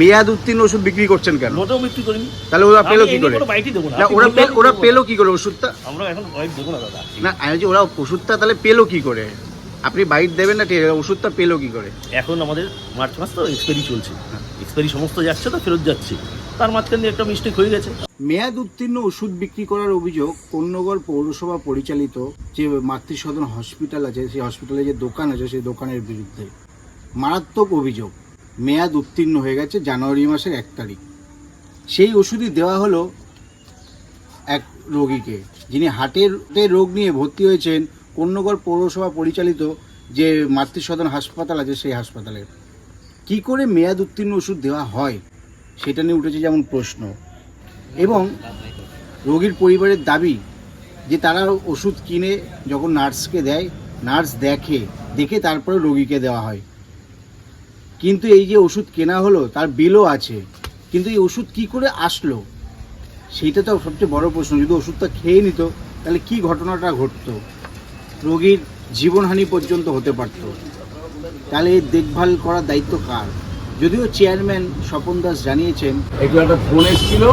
মেয়াদ উত্তীর্ণ ওষুধ বিক্রি করছেন কেন? মোটেও বিক্রি করিনি। তাহলে ওরা পেল কি করে? না। ওরা ওরা পেল কি করে ওষুধটা? আমরা এখন বাইট দেবো না দাদা। না আমি বলছি ওরা ওষুধটা তাহলে পেল কি করে? আপনি বাইট দেবেন না ওষুধটা পেল কি করে? এখন আমাদের মার্চ মাস তো এক্সপায়ারি চলছে। এক্সপায়ারি সমস্ত যাচ্ছে তো ফেরত যাচ্ছে। তার মাঝখানে একটা মিস্টেক হয়ে গেছে। মেয়াদ উত্তীর্ণ ওষুধ বিক্রি করার অভিযোগ কোন্নগর পৌরসভা পরিচালিত যে মাতৃসদন হসপিটাল আছে সেই হসপিটালে যে দোকান আছে সেই দোকানের বিরুদ্ধে। মারাত্মক অভিযোগ। মেয়াদ উত্তীর্ণ হয়ে গেছে জানুয়ারি মাসের এক তারিখ। সেই ওষুধই দেওয়া হলো এক রোগীকে, যিনি হার্টের রোগ নিয়ে ভর্তি হয়েছেন কোন্নগর পৌরসভা পরিচালিত যে মাতৃসদন হাসপাতাল আছে সেই হাসপাতালে। কি করে মেয়াদ উত্তীর্ণ ওষুধ দেওয়া হয়, সেটা নিয়ে উঠেছে যেমন প্রশ্ন। এবং রোগীর পরিবারের দাবি যে তারা ওষুধ কিনে যখন নার্সকে দেয়, নার্স দেখে দেখে তারপরে রোগীকে দেওয়া হয়। কিন্তু এই যে ওষুধ কেনা হলো, তার বিলও আছে। কিন্তু এই ওষুধ কি করে আসলো? সেইটা তো সবচেয়ে বড় প্রশ্ন। যদি ওষুধটা খেয়ে নিত, তাহলে কি ঘটনাটা ঘটতো? রোগীর জীবনহানি পর্যন্ত হতে পারত। তাহলে এই দেখভাল করার দায়িত্ব কার? যদিও চেয়ারম্যান স্বপন দাস জানিয়েছেন, একটু একটা ফোন এসেছিল।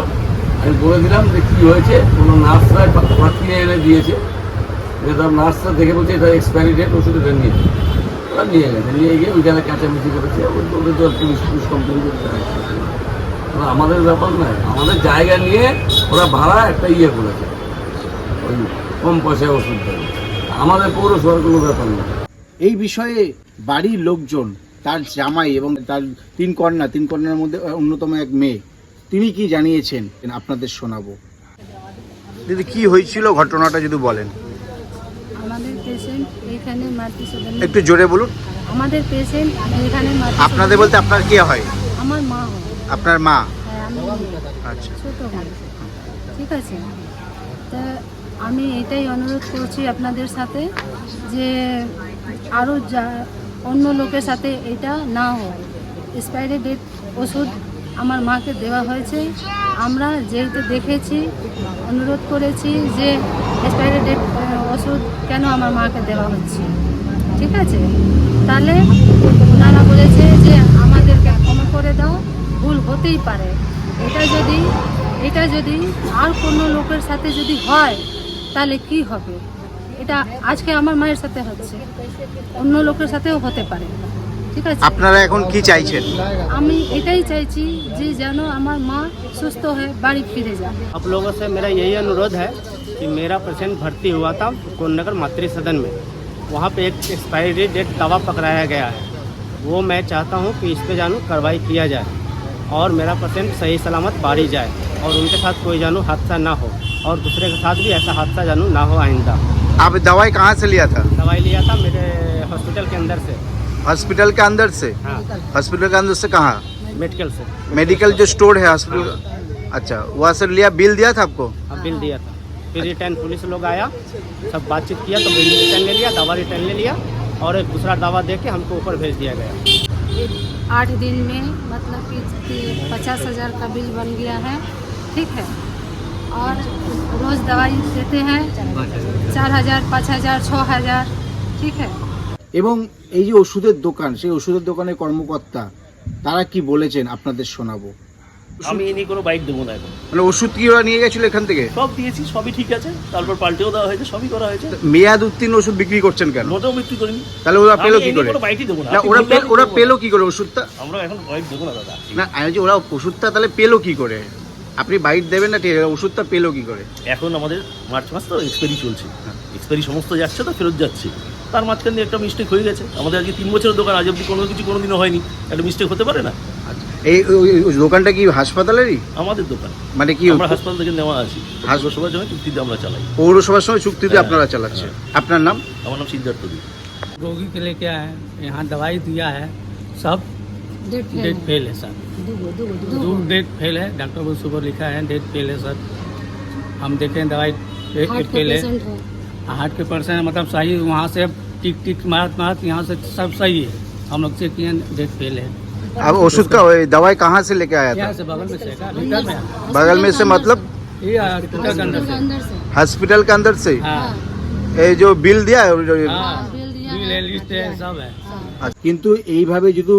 আমি বলে দিলাম যে কী হয়েছে। কোনো নার্সরা পাঠিয়ে এনে দিয়েছে। যে তার নার্সরা দেখে বলছে, এটা এক্সপায়ারি ডেট ওষুধ এটা নিয়ে যাও। ওরা নিয়ে গেছে নিয়ে গিয়ে ওইখানে কাঁচামিচি করেছে ওই- ওদের তো পুলিশ পুলিশ কমপ্লেন করতে আমাদের ব্যাপার নয় আমাদের জায়গা নিয়ে ওরা ভাড়া একটা ইয়ে করেছে ওই কম পয়সায় ওষুধ দেবে। আমাদের পৌরসভার কোনো ব্যাপার নেই এই বিষয়ে বাড়ির লোকজন তার জামাই এবং তার তিন কন্যা তিন কন্যার মধ্যে অন্যতম এক মেয়ে তিনি কি জানিয়েছেন? আপনাদের শোনাবো। দিদি কি হয়েছিল ঘটনাটা যদি বলেন? এখানে মাতৃসদন একটু জোরে বলুন। আমাদের পেশেন্ট এখানে আপনাদের বলতে আপনার কে হয়? আমার মা হয়। আপনার মা? হ্যাঁ আচ্ছা ছোট ঠিক আছে? তা আমি এটাই অনুরোধ করছি আপনাদের সাথে যে আরও যা অন্য লোকের সাথে এটা না হয় এক্সপায়ারি ডেট ওষুধ আমার মাকে দেওয়া হয়েছে। আমরা যেহেতু দেখেছি অনুরোধ করেছি যে এক্সপায়ারি ডেট ওষুধ কেন আমার মাকে দেওয়া হচ্ছে ঠিক আছে তাহলে ওনারা বলেছে যে আমাদেরকে ক্ষমা করে দাও ভুল হতেই পারে এটা যদি এটা যদি আর কোনো লোকের সাথে যদি হয় তাহলে কি হবে এটা আজকে আমার মায়ের সাথে হচ্ছে অন্য লোকের সাথেও হতে পারে ঠিক আছে আপনারা এখন কি চাইছেন আমি এটাই চাইছি যে যেন আমার মা সুস্থ হয়ে বাড়ি ফিরে যায় आप लोगों से मेरा यही अनुरोध है कि मेरा पेशेंट भर्ती हुआ था कोन्नगर मातृ सदन में। वहाँ पे एक एक्सपायरी डेट दवा पकड़ाया गया है। वो मैं चाहता हूँ कि इस पे जानू कार्रवाई किया जाए और मेरा पेशेंट सही सलामत बाड़ी जाए और उनके साथ कोई जानू हादसा ना हो और दूसरे के साथ भी ऐसा हादसा जानू ना हो आइंदा। आप दवाई कहाँ से लिया था? दवाई लिया था मेरे हॉस्पिटल के अंदर से। हॉस्पिटल के अंदर से? हाँ। हॉस्पिटल के अंदर से कहाँ? मेडिकल से। मेडिकल जो स्टोर है हॉस्पिटल अच्छा वहाँ से लिया बिल दिया था आपको? बिल दिया था। फिर रिटर्न पुलिस लोग आया सब बातचीत किया तो बिल रिटर्न ले लिया दवा रिटर्न ले लिया और एक दूसरा दवा दे के हमको ऊपर भेज दिया गया आठ दिन में मतलब कि कि पचास हजार का बिल बन गया है ठीक है और रोज़ दवाई देते हैं चार हजार पाँच हजार छः हजार ठीक है এবং এই যে ওষুধের দোকান সেই ওষুধের দোকানের কর্মকর্তা তারা কি বলেছেন আপনাদের শোনাবো আমি এই নিয়ে কোনো বাইট দেবো না এখন। মানে ওষুধ কি ওরা নিয়ে গেছিল এখান থেকে? সব দিয়েছি সবই ঠিক আছে তারপর পাল্টেও দেওয়া হয়েছে সবই করা হয়েছে। মেয়াদ উত্তীর্ণ ওষুধ বিক্রি করছেন কেন? মোটেও বিক্রি করিনি। তাহলে ওরা পেল কি করে? বাইটই দেবো না। ওরা ওরা পেল কি করে ওষুধটা? আমরা এখন বাইট দেবো না দাদা। না আমি ওরা ওষুধটা তাহলে পেল কি করে? আপনি বাইট দেবেন না ঠিক ওষুধটা পেল কি করে? এখন আমাদের মার্চ মাস তো এক্সপায়ারি চলছে। এক্সপায়ারি সমস্ত যাচ্ছে তো ফেরত যাচ্ছে। তার মাঝখানে একটা মিস্টেক হয়ে গেছে। আমাদের আজকে তিন বছরের দোকান আজ অব্দি কোনো কিছু কোনোদিনও হয়নি। একটা মিস্টেক হতে পারে না? এই ওই- ওই দোকানটা কি হাসপাতালেরই আমাদের দোকান মানে কি আমরা হাসপাতাল থেকে নেওয়া আছি হাস- পৌরসভার জন্য চুক্তিতে আমরা চালাই পৌরসভার সঙ্গে চুক্তিতে হ্যাঁ, আপনারা চালাচ্ছেন আপনার নাম আমার নাম সিদ্ধার্থ দী रोगी के लेके आए हैं यहाँ दवाई दिया है सब डेट डेट फेल है सर दो दो डेट फेल है डॉक्टर को सुबह लिखा है डेट फेल है सर हम देखे हैं दवाई डेट हार्ट के फेल है पेशेंट है हार्ट के परसेंट मतलब सही वहाँ से टिक टिक मारत मारत यहाँ से सब सही है हम लोग चेक किए डेट फेल है अब ओषुध का ओए, दवाई कहाँ से लेके आया था यहाँ से बगल में से का लीटर में बगल में से मतलब ये हॉस्पिटल के अंदर से अंदर से हॉस्पिटल के अंदर से हाँ ये जो बिल दिया है जो- हाँ बिल दिया बिल है, है लिस्ट है सब है हाँ। আচ্ছা, কিন্তু এইভাবে যদি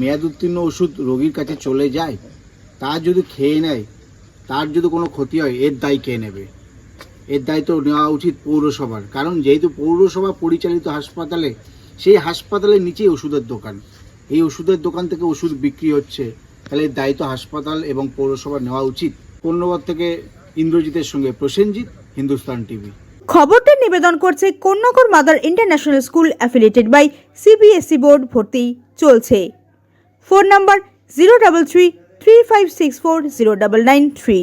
মেয়াদ উত্তীর্ণ ওষুধ রোগীর কাছে চলে যায় তার যদি খেয়ে নেয় তার যদি কোনো ক্ষতি হয় এর দায় কে নেবে এর দায়িত্ব নেওয়া উচিত পৌরসভার কারণ যেহেতু পৌরসভা পরিচালিত হাসপাতালে সেই হাসপাতালের নিচেই ওষুধের দোকান এই ওষুধের দোকান থেকে ওষুধ বিক্রি হচ্ছে। তাহলে দায়িত্ব হাসপাতাল এবং পৌরসভা নেওয়া উচিত। পূর্ণবর থেকে ইন্দ্রজিতের সঙ্গে প্রসেনজিৎ, হিন্দুস্তান টিভি। খবরটি নিবেদন করছে কন্যাকর mother international school affiliated by CBSE board ভর্তি চলছে। Phone number zero double three three five six four zero double nine three.